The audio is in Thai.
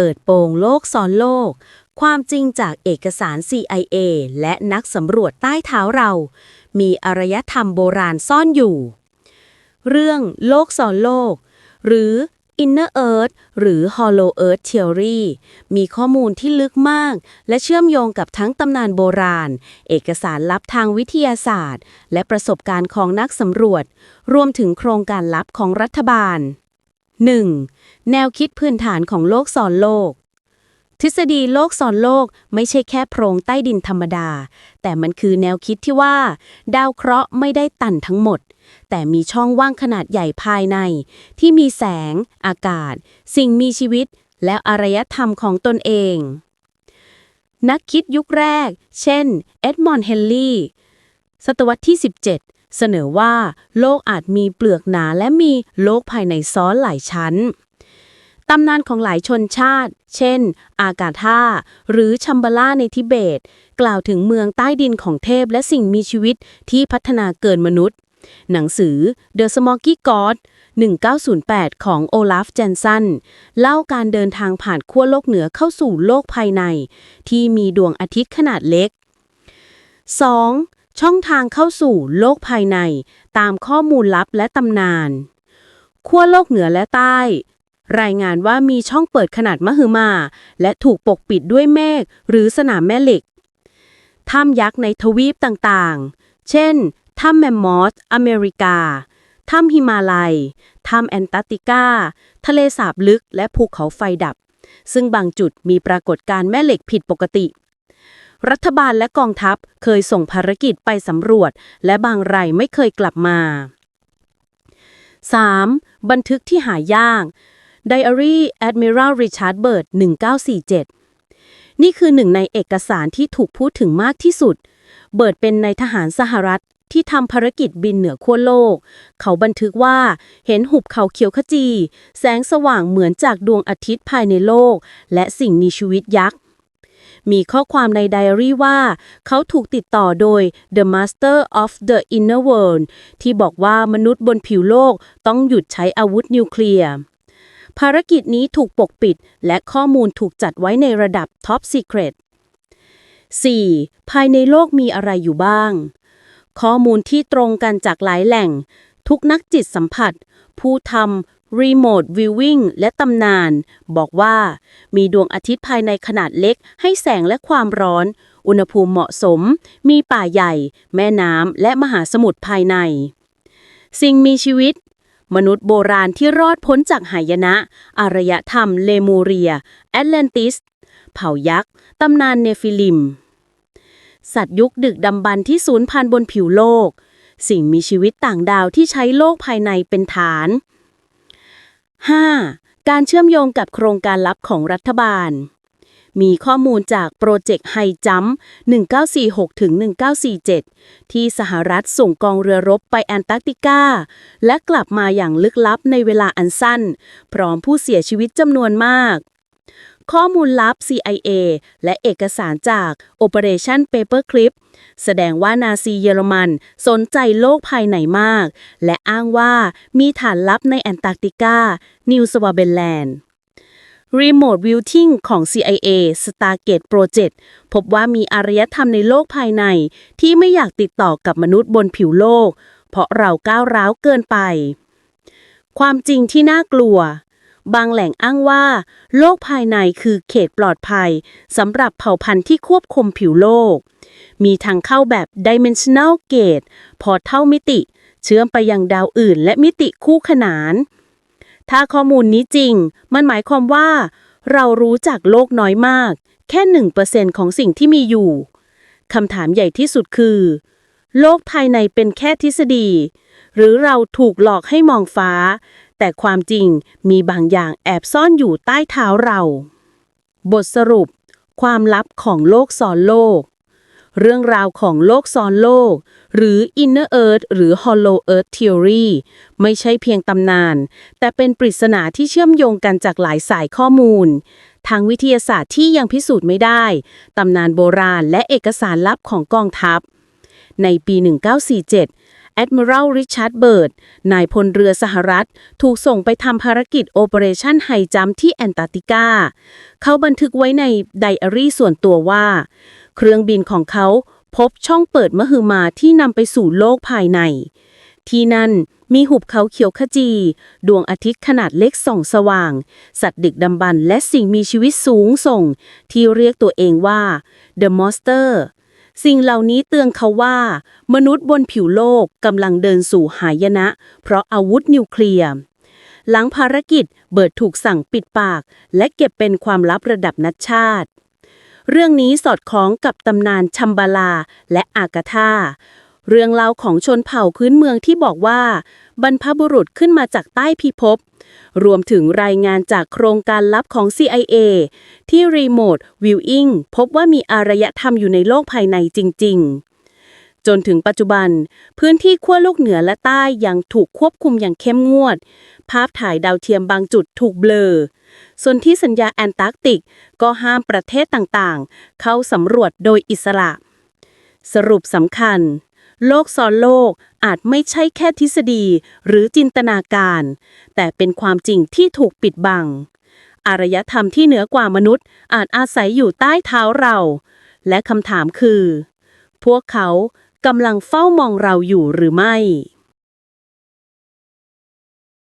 เปิดโปงโลกซ้อนโลก ความจริงจากเอกสาร CIA และนักสำรวจใต้เท้าเรา มีอารยธรรมโบราณซ่อนอยู่ เรื่องโลกซ้อนโลก หรือ Inner Earth หรือ Hollow Earth Theory มีข้อมูลที่ลึกมาก และเชื่อมโยงกับทั้งตำนานโบราณ เอกสารลับทางวิทยาศาสตร์ และประสบการณ์ของนักสำรวจ รวมถึงโครงการลับของรัฐบาล 1. แนวคิดพื้นฐานของโลกซอนโลก ทฤษฎีโลกซอนโลกไม่ใช่แค่โพรงใต้ดินธรรมดา แต่มันคือแนวคิดที่ว่า ดาวเคราะห์ไม่ได้ตันทั้งหมด แต่มีช่องว่างขนาดใหญ่ภายใน ที่มีแสง อากาศ สิ่งมีชีวิต และอารยธรรมของตนเอง นักคิดยุคแรก เช่น เอ็ดมอนด์เฮนลีย์ศตวรรษที่ 17 เสนอว่าโลกอาจมีเปลือกหนาและมีโลกภายในซ้อนหลายชั้นตำนานของหลายชนชาติ เช่น อากาธาหรือชัมบาลาในทิเบต กล่าวถึงเมืองใต้ดินของเทพและสิ่งมีชีวิตที่พัฒนาเกินมนุษย์ หนังสือ The Smoky God 1908 ของโอลาฟเจนสัน เล่าการเดินทางผ่านขั้วโลกเหนือเข้าสู่โลกภายใน ที่มีดวงอาทิตย์ขนาดเล็ก 2. ช่องทางเข้าสู่โลกภายใน ตามข้อมูลลับและตำนาน ขั้วโลกเหนือและใต้ รายงานว่ามีช่องเปิดขนาดมหึมา และถูกปกปิดด้วยเมฆหรือสนามแม่เหล็ก ถ้ำยักษ์ในทวีปต่างๆ เช่น ถ้ำแมมมอสอเมริกา ถ้ำหิมาลัย ถ้ำแอนตาร์กติกา ทะเลสาบลึกและภูเขาไฟดับ ซึ่งบางจุดมีปรากฏการณ์แม่เหล็กผิดปกติ รัฐบาลและกองทัพเคยส่งภารกิจไปสำรวจ และบางรายไม่เคยกลับมา 3. บันทึกที่หายาก Diary Admiral Richard Byrd 1947 นี่คือหนึ่งในเอกสารที่ถูกพูดถึงมากที่สุด เบิร์ดเป็นนายทหารสหรัฐที่ทำภารกิจบินเหนือขั้วโลก เขาบันทึกว่าเห็นหุบเขาเขียวขจี แสงสว่างเหมือนจากดวงอาทิตย์ภายในโลก และสิ่งมีชีวิตยักษ์ มีข้อความในไดอารี่ว่า เขาถูกติดต่อโดย The Master of the Inner World ที่บอกว่ามนุษย์บนผิวโลกต้องหยุดใช้อาวุธนิวเคลียร์ภารกิจนี้ถูกปกปิด และข้อมูลถูกจัดไว้ในระดับ Top Secret 4. ภายในโลกมีอะไรอยู่บ้าง ข้อมูลที่ตรงกันจากหลายแหล่ง ทุกนักจิตสัมผัส ผู้ทำ Remote Viewing และตำนาน บอกว่า มีดวงอาทิตย์ภายในขนาดเล็ก ให้แสงและความร้อน อุณหภูมิเหมาะสม มีป่าใหญ่ แม่น้ำและมหาสมุทรภายใน สิ่งมีชีวิต มนุษย์โบราณที่รอดพ้นจากหายนะ อารยธรรมเลมูเรีย แอตแลนติส เผ่ายักษ์ ตำนานเนฟิลิม สัตว์ยุคดึกดำบรรที่สูญพันธุ์บนผิวโลก สิ่งมีชีวิตต่างดาวที่ใช้โลกภายในเป็นฐาน 5. การเชื่อมโยงกับโครงการลับของรัฐบาล มีข้อมูลจากโปรเจกต์ไฮจัม1946ถึง1947 ที่สหรัฐส่งกองเรือรบไปแอนตาร์กติกา และกลับมาอย่างลึกลับในเวลาอันสั้น พร้อมผู้เสียชีวิตจำนวนมาก ข้อมูลลับ CIA และเอกสารจาก Operation Paperclip แสดงว่านาซีเยอรมันสนใจโลกภายในมาก และอ้างว่ามีฐานลับในแอนตาร์กติกา นิวสวาเบนแลนด์ Remote Viewing ของ CIA Stargate Project พบว่ามีอารยธรรมในโลกภายใน ที่ไม่อยากติดต่อกับมนุษย์บนผิวโลก เพราะเราก้าวร้าวเกินไป ความจริงที่น่ากลัว บางแหล่งอ้างว่า โลกภายในคือเขตปลอดภัยสำหรับเผ่าพันธุ์ที่ควบคุมผิวโลก มีทางเข้าแบบ Dimensional Gate พอเท่ามิติ เชื่อมไปยังดาวอื่น และมิติคู่ขนาน ถ้าข้อมูลนี้จริง มันหมายความว่า เรารู้จักโลกน้อยมาก แค่1%ของสิ่งที่มีอยู่คำถามใหญ่ที่สุดคือ โลกภายในเป็นแค่ทฤษฎี หรือเราถูกหลอกให้มองฟ้า แต่ความจริงมีบางอย่างแอบซ่อนอยู่ใต้เท้าเรา บทสรุป ความลับของโลกซ้อนโลก เรื่องราวของโลกซ้อนโลก หรือ Inner Earth หรือ Hollow Earth Theory ไม่ใช่เพียงตำนาน แต่เป็นปริศนาที่เชื่อมโยงกันจากหลายสายข้อมูลทางวิทยาศาสตร์ที่ยังพิสูจน์ไม่ได้ ตำนานโบราณและเอกสารลับของกองทัพ ในปี 1947 Admiral Richard Byrd นายพลเรือสหรัฐ ถูกส่งไปทำภารกิจ Operation High Jump ที่แอนตาร์กติกา เขาบันทึกไว้ในไดอารี่ส่วนตัวว่า เครื่องบินของเขาพบช่องเปิดมหึมาที่นำไปสู่โลกภายใน ที่นั่นมีหุบเขาเขียวขจี ดวงอาทิตย์ขนาดเล็กส่องสว่าง สัตว์ดึกดำบรรและสิ่งมีชีวิตสูงส่ง ที่เรียกตัวเองว่า The Monster สิ่งเหล่านี้เตือนเขาว่า มนุษย์บนผิวโลกกำลังเดินสู่หายนะ เพราะอาวุธนิวเคลียร์หลังภารกิจเบิร์ดถูกสั่งปิดปาก และเก็บเป็นความลับระดับนัดชาติ เรื่องนี้สอดคล้องกับตำนานชัมบาลาและอากาธาเรื่องเล่าของชนเผ่าพื้นเมืองที่บอกว่า บรรพบุรุษขึ้นมาจากใต้พิภพ รวมถึงรายงานจากโครงการลับของ CIA ที่ Remote Viewing พบว่ามีอารยธรรมอยู่ในโลกภายในจริง ๆ จนถึงปัจจุบัน พื้นที่ขั้วโลกเหนือและใต้ยังถูกควบคุมอย่างเข้มงวด ภาพถ่ายดาวเทียมบางจุดถูกเบลอ ส่วนที่สัญญาแอนตาร์กติกก็ห้ามประเทศต่างๆ เข้าสำรวจโดยอิสระ สรุปสำคัญ โลกซ้อนโลกอาจไม่ใช่แค่ทฤษฎีหรือจินตนาการ แต่เป็นความจริงที่ถูกปิดบัง อารยธรรมที่เหนือกว่ามนุษย์ อาจอาศัยอยู่ใต้เท้าเรา และคำถามคือ พวกเขากำลังเฝ้ามองเราอยู่หรือไม่